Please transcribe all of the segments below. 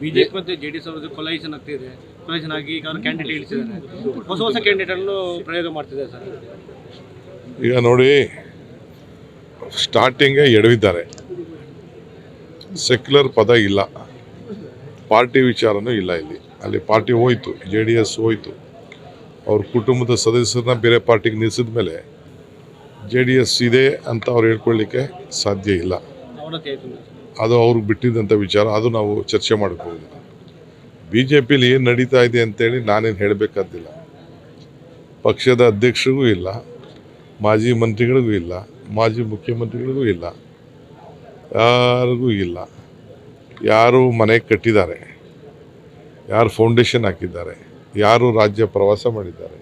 BJP ಮತ್ತು J D S ಅವ್ರದ್ದು ಕೊಲೈಷನ್ ಆಗ್ತಿದೆ. ಕೊಲೈಷನ್ ಆಗಿ ಈಗ ಅವ್ರು ಕ್ಯಾಂಡಿಡೇಟ್ ಇಳಿಸಿದ್ದಾರೆ. ಹೊಸ ಹೊಸ ಕ್ಯಾಂಡಿಡೇಟ್ ಅನ್ನು ಪ್ರಯೋಗ ಮಾಡ್ತಿದ್ದಾರೆ ಸರ್. ಈಗ ನೋಡಿ ಸ್ಟಾರ್ಟಿಂಗ್ ಎಡವಿದ್ದಾರೆ. ಸೆಕ್ಯುಲರ್ ಪದ ಇಲ್ಲ. ಪಾರ್ಟಿ ವಿಚಾರನೂ ಇಲ್ಲ ಇಲ್ಲಿ. ಅಲ್ಲಿ ಪಾರ್ಟಿ ಹೋಯ್ತು ಜೆ ಡಿ ಎಸ್ ಹೋಯ್ತು. ಅವ್ರ ಕುಟುಂಬದ ಸದಸ್ಯರನ್ನ ಬೇರೆ ಪಾರ್ಟಿಗೆ ನಿಲ್ಲಿಸಿದ ಮೇಲೆ ಜೆ ಡಿ ಎಸ್ ಇದೆ ಅಂತ ಅವ್ರು ಹೇಳ್ಕೊಳ್ಳಿಕ್ಕೆ ಸಾಧ್ಯ ಇಲ್ಲ. ಅದು ಅವ್ರಿಗೆ ಬಿಟ್ಟಿದ್ದಂಥ ವಿಚಾರ ಅದು ನಾವು ಚರ್ಚೆ ಮಾಡಬಹುದು ಬಿ ಜೆ ಪಿಲಿ ಏನು ನಡೀತಾ ಇದೆ ಅಂತೇಳಿ ನಾನೇನು ಹೇಳಬೇಕಾದಿಲ್ಲ ಪಕ್ಷದ ಅಧ್ಯಕ್ಷರಿಗೂ ಇಲ್ಲ ಮಾಜಿ ಮಂತ್ರಿಗಳಿಗೂ ಇಲ್ಲ ಮಾಜಿ ಮುಖ್ಯಮಂತ್ರಿಗಳಿಗೂ ಇಲ್ಲ ಯಾರಿಗೂ ಇಲ್ಲ. ಯಾರು ಮನೆ ಕಟ್ಟಿದ್ದಾರೆ ಯಾರು ಫೌಂಡೇಶನ್ ಹಾಕಿದ್ದಾರೆ ಯಾರು ರಾಜ್ಯ ಪ್ರವಾಸ ಮಾಡಿದ್ದಾರೆ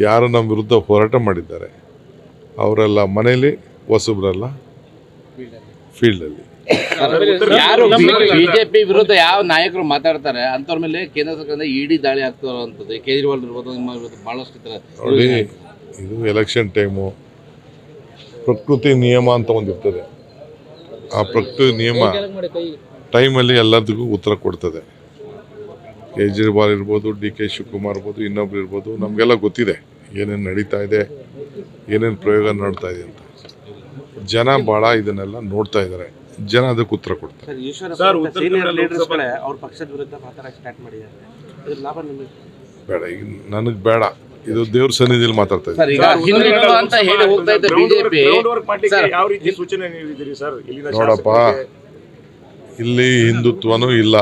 ಯಾರು ನಮ್ಮ ವಿರುದ್ಧ ಹೋರಾಟ ಮಾಡಿದ್ದಾರೆ ಅವರೆಲ್ಲ ಮನೇಲಿ ಹೊಸಬ್ರಲ್ಲ ಫೀಲ್ಡಲ್ಲಿ ಯಾರು ಬಿಜೆಪಿ ವಿರುದ್ಧ? ಯಾವ ನಾಯಕರು ಮಾತಾಡ್ತಾರೆ? ಅಂತವ್ರ ಮೇಲೆ ಕೇಂದ್ರ ಸರ್ಕಾರದಿಂದ ಇಡಿ ದಾಳಿ ಆಗ್ತಿರುವಂಥದ್ದು ಕೇಜ್ರಿವಾಲ್ ಇರ್ಬೋದು ಬಹಳಷ್ಟು ಇದು ಎಲೆಕ್ಷನ್ ಟೈಮು ಪ್ರಕೃತಿ ನಿಯಮ ಅಂತ ಒಂದಿರ್ತದೆ ಆ ಪ್ರಕೃತಿ ನಿಯಮ ಟೈಮಲ್ಲಿ ಎಲ್ಲದಕ್ಕೂ ಉತ್ತರ ಕೊಡ್ತದೆ. ಕೇಜ್ರಿವಾಲ್ ಇರ್ಬೋದು ಡಿ ಕೆ ಶಿವಕುಮಾರ್ ಇರ್ಬೋದು ಇನ್ನೊಬ್ರು ಇರ್ಬೋದು ನಮಗೆಲ್ಲ ಗೊತ್ತಿದೆ ಏನೇನು ನಡೀತಾ ಇದೆ ಏನೇನು ಪ್ರಯೋಗ ನೋಡ್ತಾ ಇದೆ ಅಂತ. ಜನ ಭಾಳ ಇದನ್ನೆಲ್ಲ ನೋಡ್ತಾ ಇದ್ದಾರೆ. ಜನ ಅದಕ್ಕೆ ಉತ್ತರ ಕೊಡ್ತಾರೆ. ಸರ್ ಸೀನಿಯರ್ ಲೀಡರ್ಸ್ಗಳೇ ಅವ್ರ ಪಕ್ಷದ ವಿರುದ್ಧ ಮಾತಾಡಕ್ಕೆ ಸ್ಟಾರ್ಟ್ ಮಾಡಿದ್ದಾರೆ. ಇದ್ರ ಲಾಭ ನಿಮಗೆ? ಬೇಡ ಈಗ ನನಗೆ ಬೇಡ. ಇದು ದೇವ್ರ ಸನ್ನಿಧಿಯಲ್ಲಿ ಮಾತಾಡ್ತಾ ಇದ್ದೀನಿ. ಸರ್ ಈಗ ಹಿಂದುತ್ವ ಅಂತ ಹೇಳಿ ಹೋಗ್ತಾ ಇದ್ದ ಬಿಜೆಪಿ ಸರ್ ಯಾವ ರೀತಿ ಸೂಚನೆ ನೀಡಿದ್ದೀರಿ ಸರ್? ಇಲ್ಲಿನ ನೋಡಪ್ಪ. ಇಲ್ಲಿ ಹಿಂದುತ್ವನೂ ಇಲ್ಲ.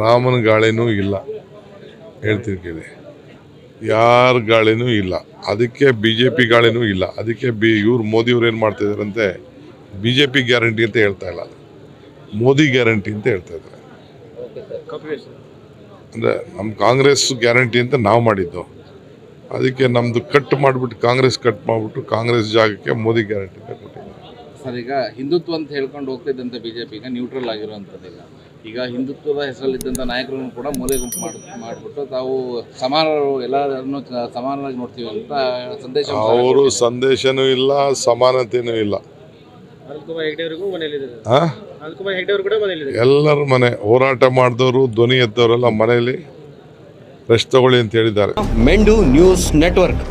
ರಾಮನ ಗಾಳಿನೂ ಇಲ್ಲ. ಹೇಳ್ತೀನಿ ಕೇಳಿ. ಯಾರ ಗಾಳಿನೂ ಇಲ್ಲ. ಅದಕ್ಕೆ ಬಿ ಜೆ ಪಿ ಗಾಳಿನೂ ಇಲ್ಲ. ಅದಕ್ಕೆ ಬಿ ಇವ್ರು ಮೋದಿಯವ್ರು ಏನು ಮಾಡ್ತಾ ಇದಾರಂತೆ ಬಿ ಜೆ ಪಿ ಗ್ಯಾರಂಟಿ ಅಂತ ಹೇಳ್ತಾ ಇಲ್ಲ. ಮೋದಿ ಗ್ಯಾರಂಟಿ ಅಂತ ಹೇಳ್ತಾ ಇದ್ದಾರೆ. ಅಂದರೆ ನಮ್ಮ ಕಾಂಗ್ರೆಸ್ ಗ್ಯಾರಂಟಿ ಅಂತ ನಾವು ಮಾಡಿದ್ದು. ಅದಕ್ಕೆ ನಮ್ಮದು ಕಟ್ ಮಾಡಿಬಿಟ್ಟು ಕಾಂಗ್ರೆಸ್ ಕಟ್ ಮಾಡಿಬಿಟ್ಟು ಕಾಂಗ್ರೆಸ್ ಜಾಗಕ್ಕೆ ಮೋದಿ ಗ್ಯಾರಂಟಿ ಅಂತ ಕೊಟ್ಟಿದ್ದಾರೆ. ಸರ್ ಈಗ ಹಿಂದುತ್ವ ಅಂತ ಹೇಳ್ಕೊಂಡು ಹೋಗ್ತಾ ಇದ್ದಂಥ ಬಿಜೆಪಿ ಈಗ ನ್ಯೂಟ್ರಲ್ ಆಗಿರುವಂಥದ್ದು ಈಗ. ಈಗ ಹಿಂದುತ್ವದ ಹೆಸರಲ್ಲಿದ್ದಂಥ ನಾಯಕರನ್ನು ಕೂಡ ಮೂಲೆ ಗುಂಪು ಮಾಡಿ ಮಾಡಿಬಿಟ್ಟು ತಾವು ಸಮಾನರು ಎಲ್ಲರನ್ನು ಸಮಾನವಾಗಿ ಸಮಾನರಾಗಿ ನೋಡ್ತೀವಿ ಅಂತ ಸಂದೇಶ ಅವರು ಸಂದೇಶನೂ ಇಲ್ಲ ಸಮಾನತೆಯೂ ಇಲ್ಲ. ಎಲ್ಲರ ಮನೆ ಹೋರಾಟ ಮಾಡಿದವರು ಧ್ವನಿ ಎದ್ದವರೆಲ್ಲ ಮನೆಯಲ್ಲಿ ರೆಸ್ಟ್ ತಗೊಳ್ಳಿ ಅಂತ ಹೇಳಿದ್ದಾರೆ. ಮೆಂಡು ನ್ಯೂಸ್ ನೆಟ್ವರ್ಕ್.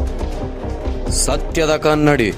ಸತ್ಯದ ಕನ್ನಡಿ.